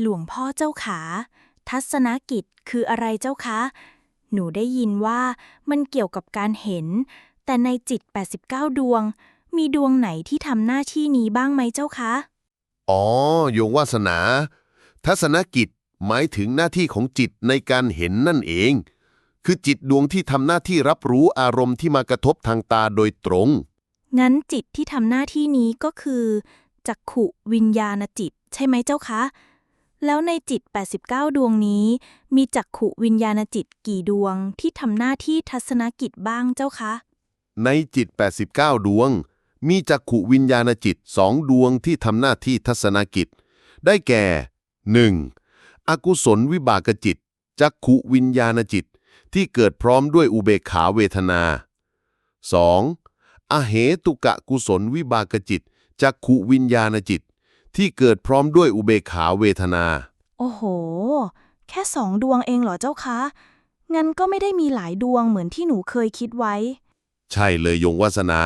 หลวงพ่อเจ้าขา ทัศนกิจคืออะไรเจ้าคะ หนูได้ยินว่ามันเกี่ยวกับการเห็น แต่ในจิต 89 ดวง มีดวงไหนที่ทำหน้าที่นี้บ้างไหมเจ้าคะ อ๋อ โยงวาสนา ทัศนกิจหมายถึงหน้าที่ของจิตในการเห็นนั่นเอง คือจิตดวงที่ทำหน้าที่รับรู้อารมณ์ที่มากระทบทางตาโดยตรง งั้นจิตที่ทำหน้าที่นี้ก็คือจักขุวิญญาณจิต ใช่ไหมเจ้าคะ แล้วในจิต 89 ดวงนี้ มีจักขุวิญญาณจิตกี่ดวงที่ทำหน้าที่ทัศนกิจบ้างเจ้าคะ ในจิต 89 ดวง มีจักขุวิญญาณจิตสองดวงที่ทำหน้าที่ทัศนกิจ ได้แก่ 1. อกุศลวิบากจิต จักขุวิญญาณจิต ที่เกิดพร้อมด้วยอุเบกขาเวทนา 2. อเหตุกะกุศลวิบากจิต จักขุวิญญาณจิต ที่เกิดพร้อมด้วยอุเบกขาเวทนา โอ้โห แค่สองดวงเองเหรอเจ้าคะ งั้นก็ไม่ได้มีหลายดวงเหมือนที่หนูเคยคิดไว้ ใช่เลยยงวาสนา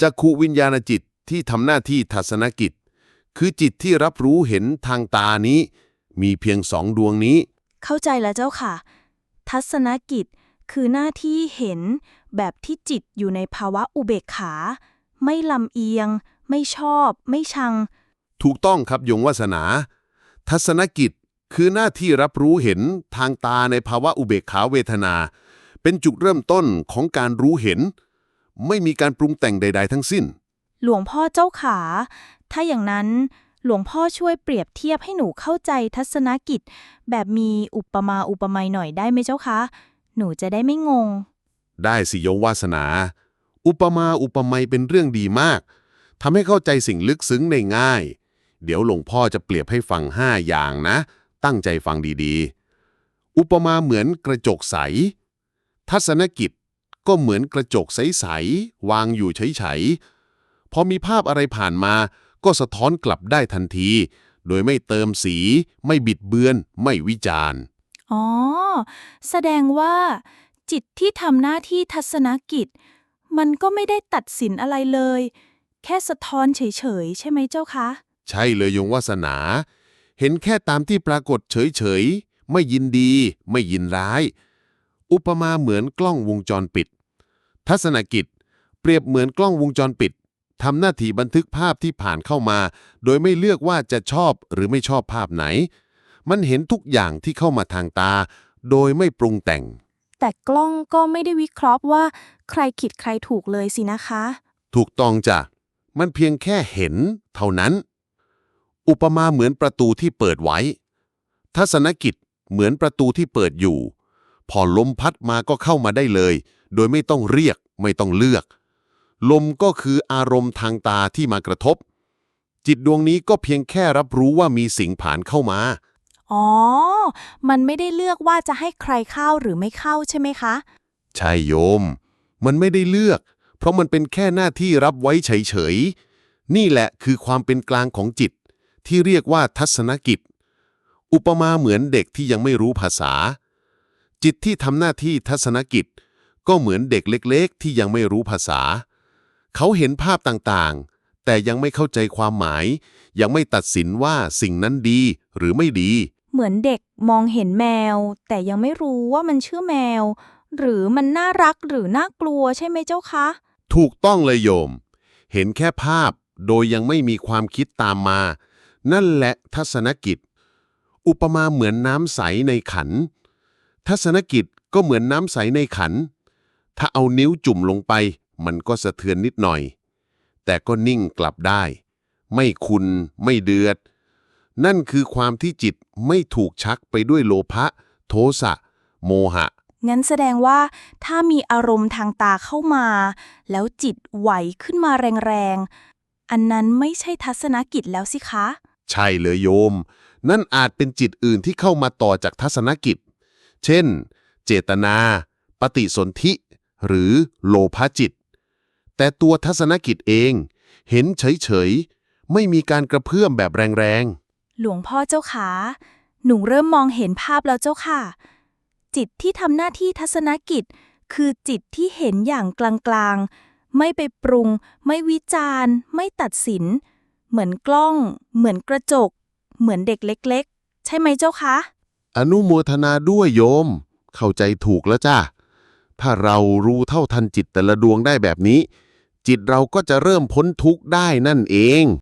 จักขุวิญญาณจิตที่ทำหน้าที่ทัศนกิจ คือจิตที่รับรู้เห็นทางตานี้ มีเพียงสองดวงนี้ เข้าใจแล้วเจ้าค่ะ ทัศนกิจคือหน้าที่เห็นแบบที่จิตอยู่ในภาวะอุเบกขา ไม่ลำเอียง ไม่ชอบ ไม่ชัง ถูกต้องครับยงวาสนา ทัศนกิจคือหน้าที่รับรู้เห็นทางตาในภาวะอุเบกขาเวทนา เป็นจุดเริ่มต้นของการรู้เห็น ไม่มีการปรุงแต่งใด ๆ ทั้งสิ้น หลวงพ่อเจ้าขา ถ้าอย่างนั้นหลวงพ่อช่วยเปรียบเทียบให้หนูเข้าใจทัศนกิจ แบบมีอุปมาอุปไมยหน่อยได้ไหมเจ้าคะ หนูจะได้ไม่งง ได้สิโยงวาสนา อุปมาอุปไมยเป็นเรื่องดีมากทำให้เข้าใจสิ่งลึกซึ้งได้ง่าย เดี๋ยวหลวงพ่อจะเปรียบให้ฟังห้าอย่างนะ ตั้งใจฟังดีๆ อุปมาเหมือนกระจกใส ทัศนกิจก็เหมือนกระจกใสๆวางอยู่เฉยๆ พอมีภาพอะไรผ่านมาก็สะท้อนกลับได้ทันที โดยไม่เติมสี ไม่บิดเบือน ไม่วิจารณ์ อ๋อ แสดงว่า จิตที่ทำหน้าที่ทัศนกิจ มันก็ไม่ได้ตัดสินอะไรเลย แค่สะท้อนเฉยๆ ใช่ไหมเจ้าคะ ใช่เลยยงวาสนา เห็นแค่ตามที่ปรากฏเฉยๆ ไม่ยินดี ไม่ยินร้าย อุปมาเหมือนกล้องวงจรปิด ทัศนกิจ เปรียบเหมือนกล้องวงจรปิดทำหน้าที่บันทึกภาพที่ผ่านเข้ามา โดยไม่เลือกว่าจะชอบหรือไม่ชอบภาพไหน มันเห็นทุกอย่างที่เข้ามาทางตา โดยไม่ปรุงแต่ง แต่กล้องก็ไม่ได้วิเคราะห์ว่า ใครผิดใครถูกเลยสินะคะ ถูกต้องจ้ะ มันเพียงแค่เห็นเท่านั้น อุปมาเหมือนประตูที่เปิดไว้ ทัศนกิจเหมือนประตูที่เปิดอยู่ พอลมพัดมาก็เข้ามาได้เลย โดยไม่ต้องเรียกไม่ต้องเลือก ลมก็คืออารมณ์ทางตาที่มากระทบ จิตดวงนี้ก็เพียงแค่รับรู้ว่ามีสิ่งผ่านเข้ามา อ๋อ มันไม่ได้เลือกว่าจะให้ใครเข้าหรือไม่เข้าใช่ไหมคะ ใช่โยม มันไม่ได้เลือก เพราะมันเป็นแค่หน้าที่รับไว้เฉยๆ นี่แหละคือความเป็นกลางของจิต ที่เรียกว่าทัศนกิจ อุปมาเหมือนเด็กที่ยังไม่รู้ภาษา จิตที่ทำหน้าที่ทัศนกิจ ก็เหมือนเด็กเล็กๆ ที่ยังไม่รู้ภาษา เขาเห็นภาพต่างๆ แต่ยังไม่เข้าใจความหมาย ยังไม่ตัดสินว่าสิ่งนั้นดีหรือไม่ดี เหมือนเด็กมองเห็นแมว แต่ยังไม่รู้ว่ามันชื่อแมว หรือมันน่ารักหรือน่ากลัวใช่ไหมเจ้าคะ ถูกต้องเลยโยม เห็นแค่ภาพโดยยังไม่มีความคิดตามมา นั่นแหละทัศนกิจ อุปมาเหมือนน้ำใสในขัน ทัศนกิจก็เหมือนน้ำใสในขัน ถ้าเอานิ้วจุ่มลงไป มันก็สะเทือนนิดหน่อย แต่ก็นิ่งกลับได้ ไม่คุนไม่เดือด นั่นคือความที่จิตไม่ถูกชักไปด้วยโลภะโทสะ โมหะงั้นแสดงว่าถ้ามีอารมณ์ทางตาเข้ามา แล้วจิตไหวขึ้นมาแรงๆ อันนั้นไม่ใช่ทัศนกิจแล้วสิคะ ใช่เลยโยม นั่นอาจเป็นจิตอื่นที่เข้ามาต่อจากทัศนกิจ เช่น เจตนา ปฏิสนธิ หรือโลภะจิต แต่ตัวทัศนกิจเอง เห็นเฉยๆ ไม่มีการกระเพื่อมแบบแรงๆ หลวงพ่อเจ้าขาหนูเริ่มมองเห็นภาพแล้วเจ้าค่ะ จิตที่ทำหน้าที่ทัศนกิจ คือจิตที่เห็นอย่างกลางๆ ไม่ไปปรุง ไม่วิจารณ์ ไม่ตัดสิน เหมือนกล้อง เหมือนกระจก เหมือนเด็กเล็ก ๆ ใช่ไหมเจ้าคะ อนุโมทนาด้วยโยม เข้าใจถูกแล้วจ้าถ้าเรารู้เท่าทันจิตแต่ละดวงได้แบบนี้ จิตเราก็จะเริ่มพ้นทุกข์ได้นั่นเอง